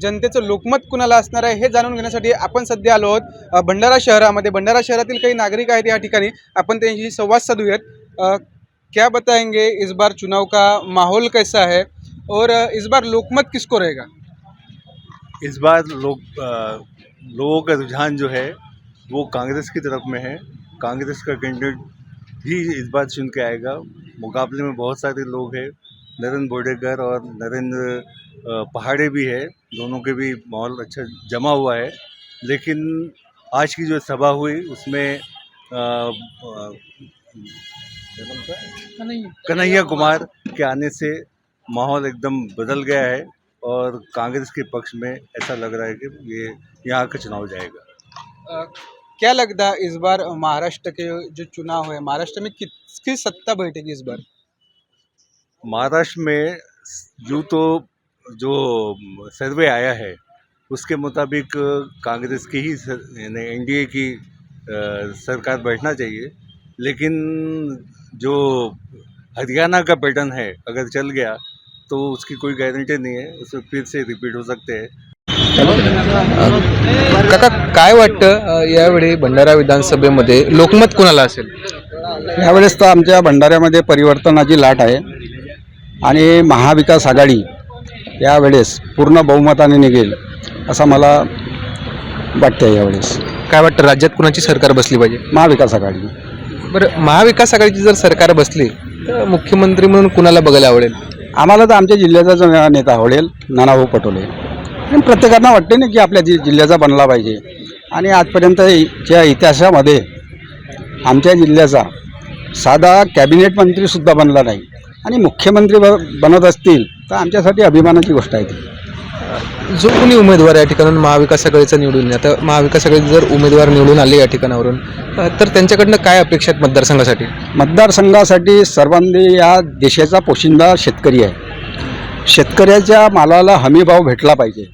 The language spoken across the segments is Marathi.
जनतेचं लोकमत कुणाला असणार आहे हे जाणून घेण्यासाठी आपण सध्या आलो आहोत भंडारा शहरामध्ये. भंडारा शहरातील काही नागरिक आहेत या ठिकाणी. आपण त्यांच्याशी संवाद साधूयात. क्या बताएंगे इस बार चुनाव का माहौल कैसा है? और इस बार लोकमत किसको रहेगा? इस बार लोग लोगों का रुझान जो है वो कांग्रेस की तरफ में है। कांग्रेस का कैंडिडेट ही इस बार चुन के आएगा। मुकाबले में बहुत सारे लोग हैं। नरेंद्र बोडेकर और नरेंद्र पहाड़े भी है दोनों के भी माहौल अच्छा जमा हुआ है लेकिन आज की जो सभा हुई उसमें? कन्हैया। कुमार के आने से माहौल एकदम बदल गया है और कांग्रेस के पक्ष में ऐसा लग रहा है कि ये यहाँ का चुनाव जाएगा। क्या लगता है इस बार महाराष्ट्र के जो चुनाव है महाराष्ट्र में किसकी सत्ता बैठेगी इस बार? महाराष्ट्र में यूँ तो जो सर्वे आया है उसके मुताबिक कांग्रेस की ही एन डी ए की सरकार बैठना चाहिए। लेकिन जो हरियाणा का पैटर्न है अगर चल गया तो उसकी कोई गारंटी नहीं है उसमें फिर से रिपीट हो सकते हैं। काका काय वाटतं यावेळी भंडारा विधानसभेमध्ये लोकमत कुणाला असेल? यावेळेस तर आमच्या भंडाऱ्यामध्ये परिवर्तनाची लाट आहे. आणि महाविकास आघाडी यावेळेस पूर्ण बहुमताने निघेल असं मला वाटतं यावेळेस. काय वाटतं राज्यात कुणाची सरकार बसली पाहिजे? महाविकास आघाडी. बरं महाविकास आघाडीची जर सरकार बसली तर मुख्यमंत्री म्हणून कुणाला बघायला आवडेल? आम्हाला तर आमच्या जिल्ह्याचा जो नेता आवडेल नानाभाऊ पटोले. आणि प्रत्येकांना वाटते ना की आपल्या जि जिल्ह्याचा बनला पाहिजे. आणि आजपर्यंत च्या इतिहासामध्ये आमच्या जिल्ह्याचा साधा कॅबिनेट मंत्रीसुद्धा बनला नाही. आणि मुख्यमंत्री ब बनत असतील तर आमच्यासाठी अभिमानाची गोष्ट आहे ती. जो कोणी उमेदवार या ठिकाणून महाविकास आघाडीचा निवडून आता महाविकास आघाडी जर उमेदवार निवडून आले या ठिकाणावरून अ, तर त्यांच्याकडनं काय अपेक्षा आहेत मतदारसंघासाठी? मतदारसंघासाठी सर्वांनी या देशाचा पोशिंदा शेतकरी आहे. शेतकऱ्याच्या मालाला हमीभाव भेटला पाहिजे.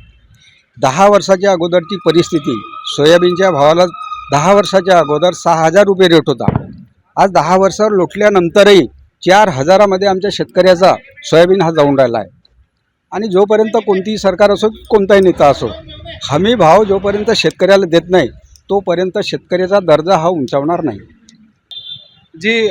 दहा वर्षाच्या अगोदरची परिस्थिती सोयाबीनच्या भावाला दहा वर्षाच्या अगोदर सहा हजार रुपये रेट होता. आज दहा वर्षावर लोटल्यानंतरही चार हजारामध्ये आमच्या शेतकऱ्याचा सोयाबीन हा जाऊन राहिला आहे. आणि जोपर्यंत कोणतीही सरकार असो कोणताही नेता असो हमी भाव जोपर्यंत शेतकऱ्याला देत नाही तोपर्यंत शेतकऱ्याचा दर्जा हा उंचावणार नाही. जी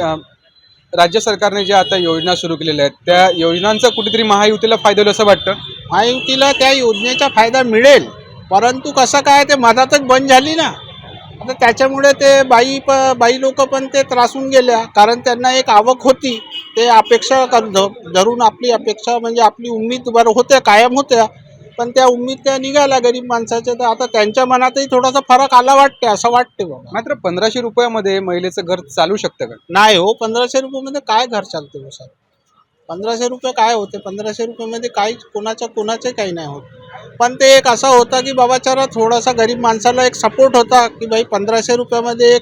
राज्य सरकारने ज्या आता योजना सुरू केलेल्या आहेत त्या योजनांचा कुठेतरी महायुतीला फायदा होईल असं वाटतं? महायुतीला त्या योजनेचा फायदा मिळेल परंतु कसं काय ते मधातच बंद झाली ना? आता त्याच्यामुळे ते बाई प बाई लोक पण ते त्रासून गेल्या. कारण त्यांना एक आवक होती. ते अपेक्षा कर धरून आपली अपेक्षा म्हणजे आपली उम्मीद बरं होत्या कायम होत्या. पण त्या उम्मीद त्या निघाल्या गरीब माणसाच्या. तर आता त्यांच्या मनातही थोडासा फरक आला वाटते असं वाटते बाबा मात्र पंधराशे रुपयामध्ये महिलेचं घर चालू शकतं का? नाही हो पंधराशे रुपयामध्ये काय घर चालते हो सर पंधराशे रुपये काय होते? पंधराशे रुपयामध्ये काहीच कोणाचं कोणाचे काही नाही होत. पण ते एक असा होता की बाबा चला थोडासा गरीब माणसाला एक सपोर्ट होता की भाई पंधराशे रुपयामध्ये एक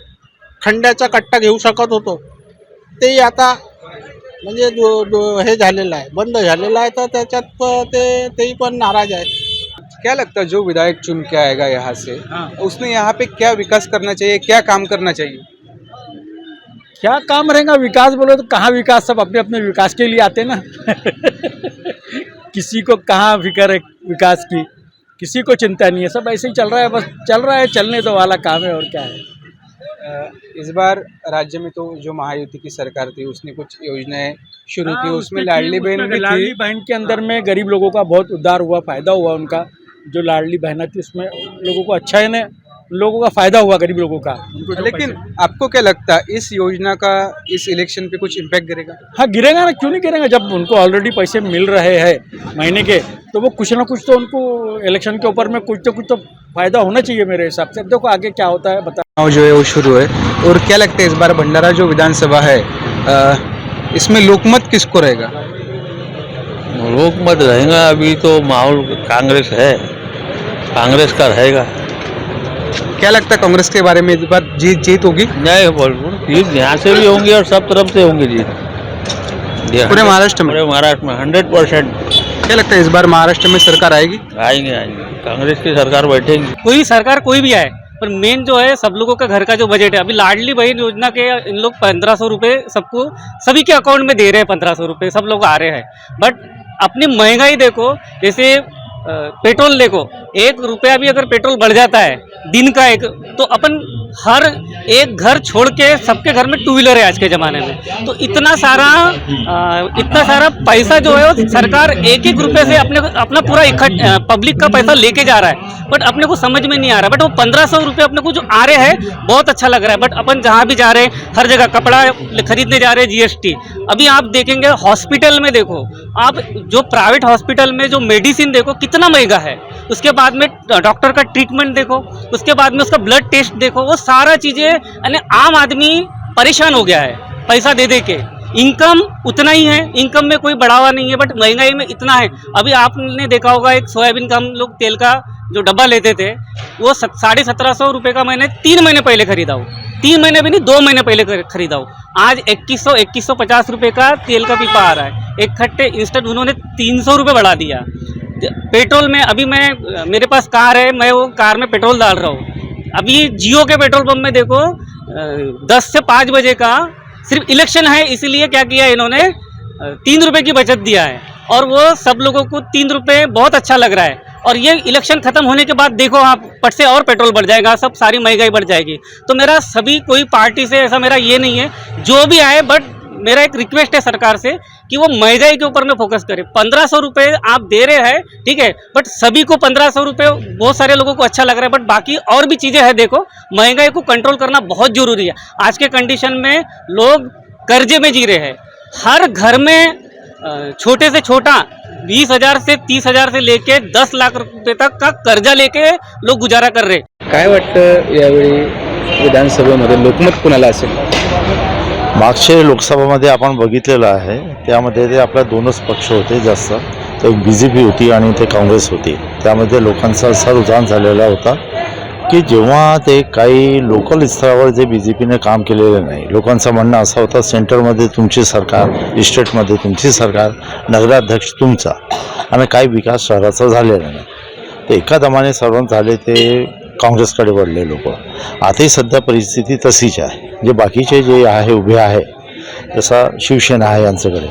खंड्याचा कट्टा घेऊ शकत होतो. तेही आता म्हणजे दो, दो, हे झालेलं आहे बंद झालेलं आहे तर त्याच्यात प- ते तेही पण नाराज आहेत. क्या लगता है जो विधायक चुन के आएगा यहाँ से उसने यहाँ पे क्या विकास करना चाहिए क्या काम करना चाहिए? क्या काम रहेगा विकास बोलो तो कहाँ विकास सब अपने अपने विकास के लिए आते ना? किसी को कहाँ फिक्र है विकास की। किसी को चिंता नहीं है सब ऐसे ही चल रहा है बस चल रहा है चलने तो वाला काम है और क्या है। इस बार राज्य में तो जो महायुति की सरकार थी उसने कुछ योजनाएँ शुरू की हाँ, उसमें लाडली बहन भी लाडली बहन के अंदर में गरीब लोगों का बहुत उद्धार हुआ फ़ायदा हुआ उनका। जो लाडली बहना थी उसमें लोगों को अच्छा है ना लोगों का फ़ायदा हुआ गरीब लोगों का। लेकिन आपको क्या लगता है इस योजना का इस इलेक्शन पे कुछ इम्पैक्ट गिरेगा हाँ गिरेगा ना क्यों नहीं गिरेगा? जब उनको ऑलरेडी पैसे मिल रहे हैं महीने के तो वो कुछ ना कुछ तो उनको इलेक्शन के ऊपर में कुछ तो कुछ तो फ़ायदा होना चाहिए मेरे हिसाब से। अब देखो आगे क्या होता है बताओ जो है वो शुरू है। और क्या लगता है इस बार भंडारा जो विधानसभा है अ, इसमें लोकमत किसको रहेगा? लोकमत रहेगा अभी तो माहौल कांग्रेस है। कांग्रेस का रहेगा। क्या लगता है कांग्रेस के बारे में इस बार जीत जीत होगी? नहीं बोल जीत यहाँ से भी होंगी और सब तरफ़ से होंगी जीत। पूरे महाराष्ट्र में? पूरे महाराष्ट्र में हंड्रेड परसेंट क्या लगता है इस बार महाराष्ट्र में सरकार आएगी? आएँगे आएँगे। कांग्रेस की सरकार बैठेगी। कोई सरकार कोई भी आए पर मेन जो है सब लोगों का घर का जो बजट है अभी लाडली बहन योजना के इन लोग पंद्रह सौ रुपये सबको सभी के अकाउंट में दे रहे हैं पंद्रह सौ रुपये सब लोग आ रहे हैं। बट अपनी महँगाई देखो जैसे पेट्रोल देखो एक रुपया भी अगर पेट्रोल बढ़ जाता है दिन का एक तो अपन हर एक घर छोड़ के सबके घर में टू व्हीलर है आज के ज़माने में। तो इतना सारा इतना सारा पैसा जो है वो सरकार एक एक रुपये से अपने अपना पूरा इकट्ठ पब्लिक का पैसा लेके जा रहा है। बट अपने को समझ में नहीं आ रहा। बट वो पंद्रह सौ रुपये अपने को जो आ रहे हैं, बहुत अच्छा लग रहा है। बट अपन जहाँ भी जा रहे हैं, हर जगह कपड़ा खरीदने जा रहे हैं जीएसटी अभी आप देखेंगे हॉस्पिटल में देखो, आप जो प्राइवेट हॉस्पिटल में जो मेडिसिन देखो, कितना महँगा है। उसके बाद में डॉक्टर का ट्रीटमेंट देखो, उसके बाद में उसका ब्लड टेस्ट देखो, वो सारा चीज़ें, यानी आम आदमी परेशान हो गया है, पैसा दे दे के। इनकम उतना ही है इनकम में कोई बढ़ावा नहीं है बट महँगाई में इतना है। अभी आपने देखा होगा, एक सोयाबीन का हम लोग तेल का जो डब्बा लेते थे, वो साढ़े सत्रह सौ रुपये का मैंने तीन महीने पहले खरीदा हूँ। तीन महीने भी नहीं, दो महीने पहले खरीदा हो आज इक्कीस सौ इक्कीस सौ पचास रुपये का तेल का पीपा आ रहा है। एक खट्टे इंस्टेंट उन्होंने तीन सौ रुपये बढ़ा दिया। पेट्रोल में अभी मैं, मेरे पास कार है, मैं वो कार में पेट्रोल डाल रहा हूँ। अभी जियो के पेट्रोल पंप में देखो दस से पाँच बजे का सिर्फ़ इलेक्शन है, इसीलिए क्या किया इन्होंने तीन रुपये की बचत दिया है। और वो सब लोगों को तीन रुपये बहुत अच्छा लग रहा है। और ये इलेक्शन खत्म होने के बाद देखो आप, पट से और पेट्रोल बढ़ जाएगा, सब सारी महँगाई बढ़ जाएगी। तो मेरा सभी, कोई पार्टी से ऐसा मेरा ये नहीं है, जो भी आए बट मेरा एक रिक्वेस्ट है सरकार से कि वो महँगाई के ऊपर में फोकस करे। पंद्रह सौ रुपये आप दे रहे हैं, ठीक है बट सभी को पंद्रह सौ रुपये बहुत सारे लोगों को अच्छा लग रहा है बट बाकी और भी चीज़ें हैं, देखो, महँगाई को कंट्रोल करना बहुत ज़रूरी है। आज के कंडीशन में लोग कर्जे में जी रहे हैं। हर घर में छोटे से छोटा बीस हजार से तीस हजार से लेके दस लाख रुपए तक का कर्जा लेके लोग गुजारा कर रहे काय वाटतं यावेळी विधानसभेमध्ये लोकमत कुणाला असेल? मागच्या लोकसभामध्ये आपण बघितलेलं आहे. त्यामध्ये ते आपल्या दोनच पक्ष होते जास्त. तर एक बी जे पी होती आणि ते काँग्रेस होती. त्यामध्ये लोकांचा असा रुझान झालेला होता. की जेव्हा ते काही लोकल स्तरावर जे बी जे पीने काम केलेलं नाही लोकांचं म्हणणं असं होतं सेंटरमध्ये तुमची सरकार इस्टेटमध्ये तुमची सरकार नगराध्यक्ष तुमचा आणि काही विकास शहराचा झालेला नाही. तर एका दमाने सर्व झाले ते काँग्रेसकडे वळले लोक. आताही सध्या परिस्थिती तशीच आहे. जे बाकीचे जे आहे उभे आहे जसा शिवसेना आहे यांच्याकडे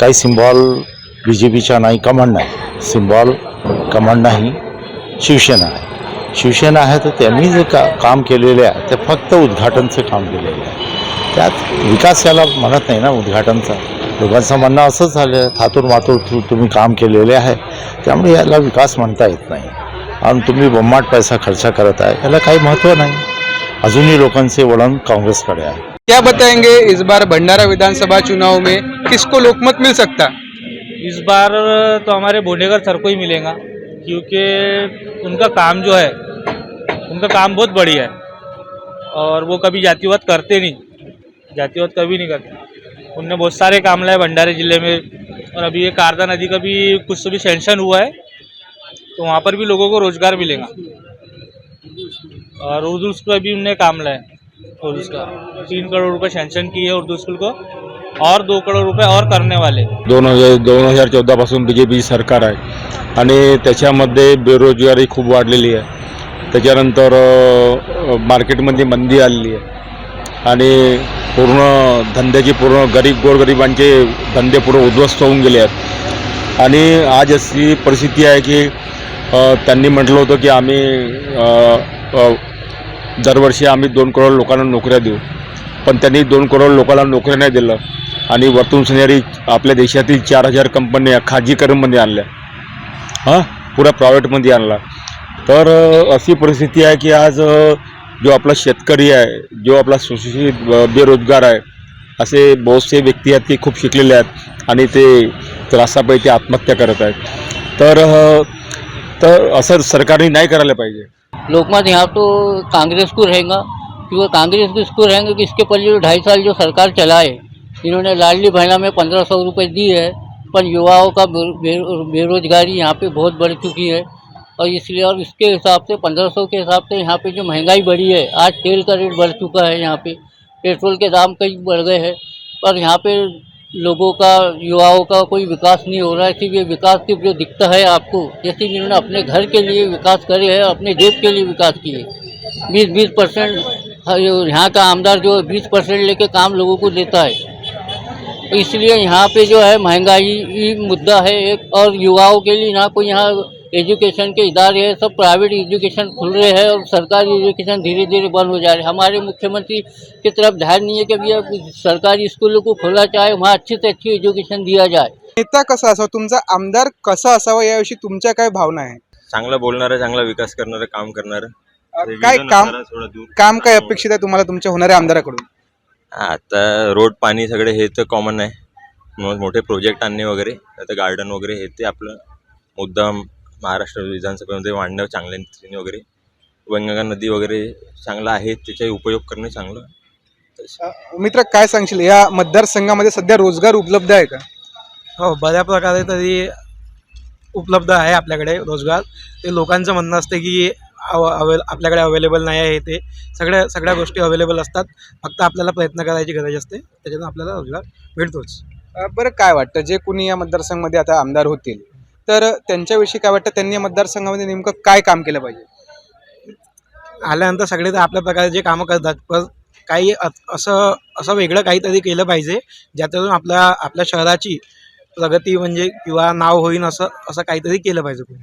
काही सिम्बॉल बी जे पीच्या नाही कमांड नाही. सिम्बॉल कमांड नाही शिवसेना आहे. शिवसेना आहे तर त्यांनी जे का काम केलेले आहे ते फक्त उद्घाटनचे काम केलेले आहे. त्यात विकास याला म्हणत नाही ना उद्घाटनचा. लोकांचं म्हणणं असंच झालं थातूर मातूर तुम्ही काम केलेले आहे त्यामुळे याला विकास म्हणता येत नाही. आणि तुम्ही बम्माट पैसा खर्च करत आहे याला काही महत्त्व नाही. अजूनही लोकांचे वळण काँग्रेसकडे आहे. क्या बताएंगे इस बार भंडारा विधानसभा चुनाव में किसको लोकमत मिल सकता? इस बार तो हमारे भोंडेकर सर को ही मिलेगा। क्योंकि उनका काम जो है, उनका काम बहुत बढ़िया है और वो कभी जातिवाद करते नहीं, जातिवाद कभी नहीं करते। उनने बहुत सारे काम लाए भंडारे ज़िले में और अभी ये कारदा नदी का भी कुछ तो भी सेंक्शन हुआ है तो वहाँ पर भी लोगों को रोज़गार मिलेगा। और उर्दू का भी उनने काम लाए। और उसका तीन करोड़ रुपए सेंशन किए उर्दू स्कूल को और दो करोड़ रुपये और करने वाले। दोन हजार दोन हजार चौदापासून बी जे पी सरकार आहे. आणि त्याच्यामध्ये बेरोजगारी खूप वाढलेली आहे. त्याच्यानंतर मार्केटमध्ये मंदी आलेली आहे. आणि पूर्ण धंद्याची पूर्ण गरीब गोरगरिबांचे धंदे पूर्ण उद्ध्वस्त होऊन गेले आहेत. आणि आज अशी परिस्थिती आहे की त्यांनी म्हटलं होतं की आम्ही दरवर्षी आम्ही दोन करोड लोकांना नोकऱ्या देऊ. पण त्यांनी दोन करोड लोकांना नोकऱ्या नाही दिलं. आणि वरतून सुनेरी आपल्या देशातील चार हजार कंपन्या खाजगीकरणमध्ये आणल्या. हां? पुरा प्रायव्हेटमध्ये आणला. तर अशी परिस्थिती आहे की आज जो आपला शेतकरी आहे जो आपला सुशिक्षित बेरोजगार आहे असे बहुतसे व्यक्ती आहेत की खूप शिकलेले आहेत आणि ते त्रासापैकी आत्महत्या करत आहेत. तर तर असं सरकारने नाही करायला पाहिजे. लोकमत यहाँ तो कांग्रेस को रहेगा। क्योंकि कांग्रेस को इसको रहेंगे कि इसके पहले जो ढाई साल जो सरकार चलाए, इन्होंने लाडली बहना में पंद्रह सौ रुपये दी है, पर युवाओं का बेरोजगारी यहाँ पे बहुत बढ़ चुकी है। और इसलिए, और इसके हिसाब से, पंद्रह सौ के हिसाब से यहाँ पे जो महँगाई बढ़ी है, आज तेल का रेट बढ़ चुका है यहाँ पे, पेट्रोल के दाम कई बढ़ गए हैं। पर यहाँ पे लोगों का, युवाओं का कोई विकास नहीं हो रहा है, इसीलिए विकास की जो दिखता है आपको, जैसे इन्होंने अपने घर के लिए विकास करे है, अपने जेब के लिए विकास किए। बीस बीस परसेंट यहाँ का आमदार जो है, बीस परसेंट लेके काम लोगों को देता है। इसलिए यहाँ पे जो है, महँगाई मुद्दा है एक, और युवाओं के लिए ना कोई यहाँ एजुकेशन के इदारे हैं सब प्राइवेट एजुकेशन खुल रहे हैं और सरकारी एजुकेशन धीरे धीरे बंद हो जा रहे हैं। हमारे मुख्यमंत्री की तरफ ध्यान नहीं है कि भैया सरकारी स्कूलों को खोला जाए वहाँ अच्छी से अच्छी एजुकेशन दिया जाए। नेता कसा असावा? तुमचा आमदार कसा असावा याविषयी तुमच्या काय भावना आहे? चांगलं बोलणारं चांगला विकास करणारं काम करणारं. काय काम थोडं दूर. काम काय अपेक्षित आहे तुम्हाला तुमच्या होणाऱ्या आमदाराकडून? आता रोड पाणी सगळे हे तर कॉमन आहे. मग मोठे प्रोजेक्ट आणणे वगैरे आता गार्डन वगैरे हे ते आपलं मुद्दा महाराष्ट्र विधानसभेमध्ये मांडणं चांगल्या रीतीने वगैरे. वैंगंगा नदी वगैरे चांगला आहे त्याचा उपयोग करणे चांगलं. मित्र काय सांगशील? या मतदारसंघामध्ये सध्या रोजगार उपलब्ध आहे का? हो बऱ्या प्रकारे तरी उपलब्ध आहे आपल्याकडे रोजगार. ते लोकांचं म्हणणं असते की अव अवेल आपल्याकडे अवेलेबल नाही आहे ते. सगळ्या सगळ्या गोष्टी अवेलेबल असतात. फक्त आपल्याला प्रयत्न करायची गरज असते. त्याच्यातून आपल्याला रोजगार मिळतोच बरं काय वाटतं? जे कोणी या मतदारसंघामध्ये आता आमदार होतील तर त्यांच्याविषयी काय वाटतं? त्यांनी मतदारसंघामध्ये नेमकं काय काम केलं पाहिजे? आल्यानंतर सगळे तर आपल्या प्रकारे जे कामं करतात पण काही असं असं वेगळं काहीतरी केलं पाहिजे ज्याच्यातून आपल्या आपल्या शहराची प्रगती म्हणजे किंवा नाव होईन असं असं काहीतरी केलं पाहिजे. कोणी